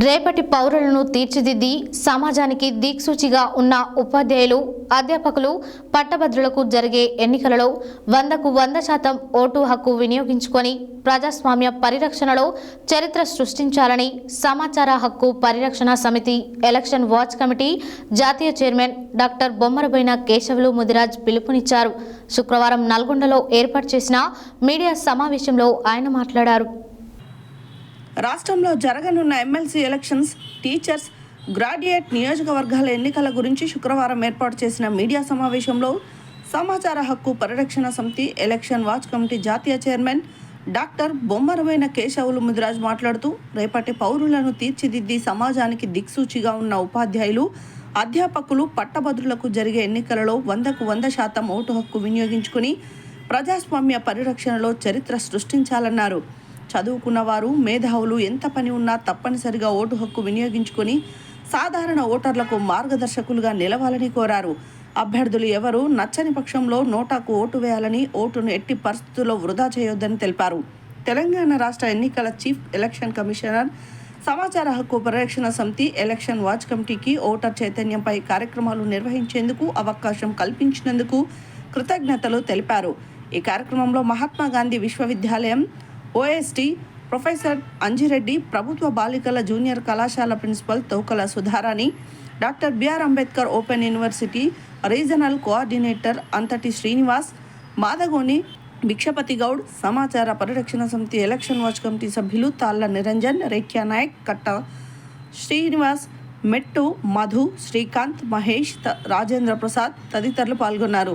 రేపటి పౌరులను తీర్చిదిద్ది సమాజానికి దిక్సూచిగా ఉన్న ఉపాధ్యాయులు అధ్యాపకులు పట్టభద్రులకు జరిగే ఎన్నికలలో వందకు వంద శాతం ఓటు హక్కు వినియోగించుకొని ప్రజాస్వామ్య పరిరక్షణలో చరిత్ర సృష్టించాలని సమాచార హక్కు పరిరక్షణ సమితి ఎలక్షన్ వాచ్ కమిటీ జాతీయ చైర్మన్ డాక్టర్ బొమ్మరబోయిన కేశవులు ముదిరాజ్ పిలుపునిచ్చారు. శుక్రవారం నల్గొండలో ఏర్పాటు చేసిన మీడియా సమావేశంలో ఆయన మాట్లాడారు. రాష్ట్రంలో జరగనున్న ఎమ్మెల్సీ ఎలక్షన్స్ టీచర్స్ గ్రాడ్యుయేట్ నియోజకవర్గాల ఎన్నికల గురించి శుక్రవారం ఏర్పాటు చేసిన మీడియా సమావేశంలో సమాచార హక్కు పరిరక్షణ సమితి ఎలక్షన్ వాచ్ కమిటీ జాతీయ చైర్మన్ డాక్టర్ బొమ్మరమైన కేశవులు ముదిరాజ్ మాట్లాడుతూ రేపటి పౌరులను తీర్చిదిద్ది సమాజానికి దిక్సూచిగా ఉన్న ఉపాధ్యాయులు అధ్యాపకులు పట్టభద్రులకు జరిగే ఎన్నికలలో వందకు వంద శాతం ఓటు హక్కు వినియోగించుకుని ప్రజాస్వామ్య పరిరక్షణలో చరిత్ర సృష్టించాలన్నారు. చదువుకున్నవారు మేధావులు ఎంత పని ఉన్నా తప్పనిసరిగా ఓటు హక్కు వినియోగించుకొని సాధారణ ఓటర్లకు మార్గదర్శకులుగా నిలవాలని కోరారు. అభ్యర్థులు ఎవరు నచ్చని పక్షంలో నోటాకు ఓటు వేయాలని ఓటును ఎట్టి పరిస్థితుల్లో వృధా చేయొద్దని తెలిపారు. తెలంగాణ రాష్ట్ర ఎన్నికల చీఫ్ ఎలక్షన్ కమిషనర్ సమాచార హక్కు పరిరక్షణ సమితి ఎలక్షన్ వాచ్ కమిటీకి ఓటర్ చైతన్యంపై కార్యక్రమాలు నిర్వహించేందుకు అవకాశం కల్పించినందుకు కృతజ్ఞతలు తెలిపారు. ఈ కార్యక్రమంలో మహాత్మా గాంధీ విశ్వవిద్యాలయం ఓఎస్టీ ప్రొఫెసర్ అంజిరెడ్డి ప్రభుత్వ బాలికల జూనియర్ కళాశాల principal Taukala Sudharani doctor BR Ambedkar open university regional coordinator Anthati Srinivas Madagoni Bhikshapathi Goud సమాచార పరిరక్షణ సమితి ఎలక్షన్ వాచ్ కమిటీ సభ్యులు తాళ్ళ నిరంజన్ రేఖ్యా నాయక్ కట్ట శ్రీనివాస్ మెట్టు మధు శ్రీకాంత్ మహేష్ త- రాజేంద్ర ప్రసాద్ తదితరులు పాల్గొన్నారు.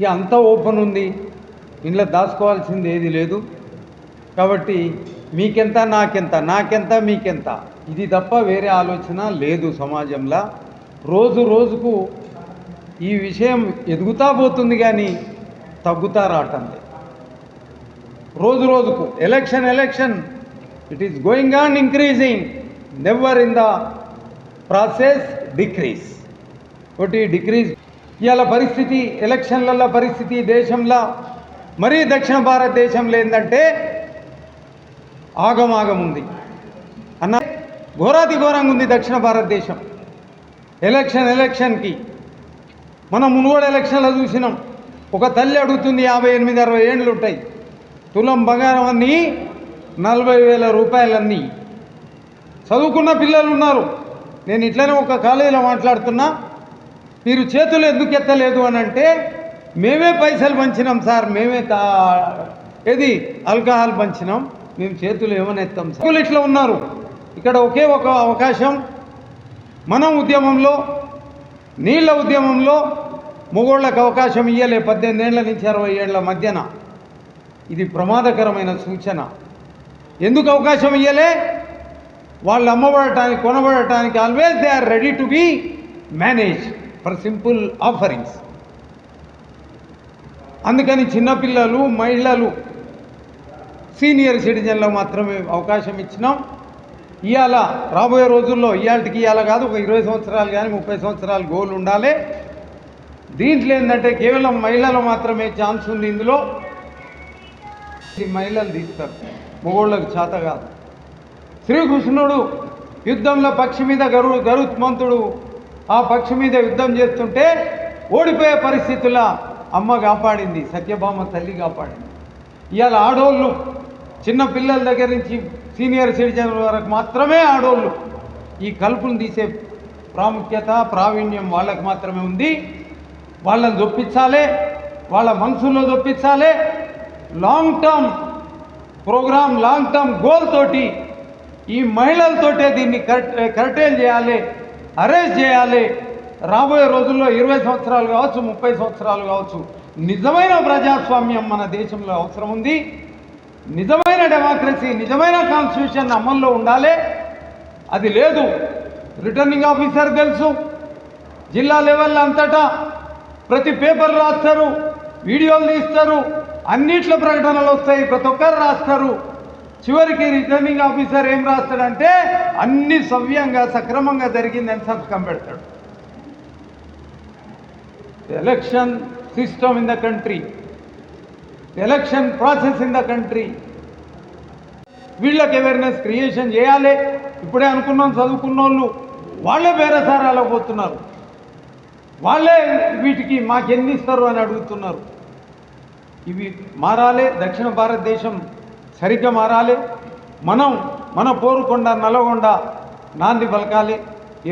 ఇక అంతా ఓపెన్ ఉంది. ఇంట్లో దాచుకోవాల్సింది ఏది లేదు. కాబట్టి మీకెంత నాకెంత నాకెంత మీకెంత. ఇది తప్ప వేరే ఆలోచన లేదు సమాజంలో. రోజు రోజుకు ఈ విషయం ఎదుగుతా పోతుంది కానీ తగ్గుతా రావటం రోజు రోజుకు election election. It is going on increasing never in the process decrease ఒకటి డిక్రీజ్ ఇవాళ పరిస్థితి ఎలక్షన్లలో పరిస్థితి దేశంలో మరీ దక్షిణ భారతదేశంలో ఏంటంటే ఆగమాగం ఉంది అన్న ఘోరాతి ఘోరంగా ఉంది దక్షిణ భారతదేశం. ఎలక్షన్ ఎలక్షన్కి. మనం మునుగోడు ఎలక్షన్లో చూసినాం. ఒక తల్లి అడుగుతుంది యాభై ఎనిమిది అరవై ఏండ్లు ఉంటాయి. తులం బంగారం అన్నీ నలభై వేల రూపాయలన్నీ. చదువుకున్న పిల్లలు ఉన్నారు. నేను ఇట్లనే ఒక కాలేజీలో మాట్లాడుతున్నా. మీరు చేతులు ఎందుకు ఎత్తలేదు అని అంటే మేమే పైసలు పంచినాం సార్ మేమే తా ఏది ఆల్కహాల్ పంచినాం మేము చేతులు ఏమని ఎత్తాం సార్. ఇట్లా ఉన్నారు. ఇక్కడ ఒకే ఒక అవకాశం మనం ఉద్యమంలో నీళ్ళ ఉద్యమంలో మొగోళ్ళకు అవకాశం ఇయ్యలే పద్దెనిమిది ఏళ్ళ నుంచి అరవై ఏళ్ళ మధ్యన. ఇది ప్రమాదకరమైన సూచన. ఎందుకు అవకాశం ఇయ్యలే? వాళ్ళు అమ్మబడటానికి కొనబడటానికి always they are ready to be manage for simple offerings అందుకని చిన్నపిల్లలు మహిళలు సీనియర్ సిటిజన్లకు మాత్రమే అవకాశం ఇచ్చినాం. ఇవాళ రాబోయే రోజుల్లో ఇవాళకి ఇవాళ కాదు ఒక ఇరవై సంవత్సరాలు కానీ ముప్పై సంవత్సరాలు గోల్ ఉండాలి. దీంట్లో ఏంటంటే కేవలం మహిళలు మాత్రమే ఛాన్స్ ఉంది ఇందులో. ఈ మహిళలు తీస్తారు మగోళ్ళకు చేత కాదు. శ్రీకృష్ణుడు యుద్ధంలో పక్షి మీద గరు గరుత్మంతుడు ఆ పక్షి మీద యుద్ధం చేస్తుంటే ఓడిపోయే పరిస్థితుల్లో అమ్మ కాపాడింది సత్యభామ తల్లి కాపాడింది. ఇవాళ ఆడోళ్ళు చిన్న పిల్లల దగ్గర నుంచి సీనియర్ సిటిజన్ల వరకు మాత్రమే ఆడోళ్ళు. ఈ కలుపును తీసే ప్రాముఖ్యత ప్రావీణ్యం వాళ్ళకు మాత్రమే ఉంది. వాళ్ళని చొప్పించాలి వాళ్ళ మనసుల్లో చొప్పించాలి long term program long term goal తోటి ఈ మహిళలతోటే దీన్ని కరెక్ట్ కరెక్టైల్ చేయాలి. అరేంజ్ చేయాలి. రాబోయే రోజుల్లో ఇరవై సంవత్సరాలు కావచ్చు ముప్పై సంవత్సరాలు కావచ్చు నిజమైన ప్రజాస్వామ్యం మన దేశంలో అవసరం ఉంది. నిజమైన డెమోక్రసీ నిజమైన కాన్స్టిట్యూషన్ అమల్లో ఉండాలి. అది లేదు. రిటర్నింగ్ ఆఫీసర్ తెలుసు. జిల్లా లెవెల్ అంతటా ప్రతి పేపర్ రాస్తారు వీడియోలు తీస్తారు అన్నిట్లో ప్రకటనలు వస్తాయి. ప్రతి ఒక్కరు రాస్తారు. చివరికి రిటర్నింగ్ ఆఫీసర్ ఏం రాస్తాడంటే అన్ని సవ్యంగా సక్రమంగా జరిగిందని సంతకం పెడతాడు. Election system in the country election process in the country వీళ్ళకి అవేర్నెస్ క్రియేషన్ చేయాలి. ఇప్పుడే అనుకున్నాం చదువుకున్న వాళ్ళు వాళ్ళే బేరసారాలకు పోతున్నారు. వాళ్ళే వీటికి మాకెన్ని ఇస్తారు అని అడుగుతున్నారు. ఇవి మారాలి. దక్షిణ భారతదేశం సరిగ్గా మారాలి. మనం మన పోరుకొండ నల్గొండ నాంది పలకాలి.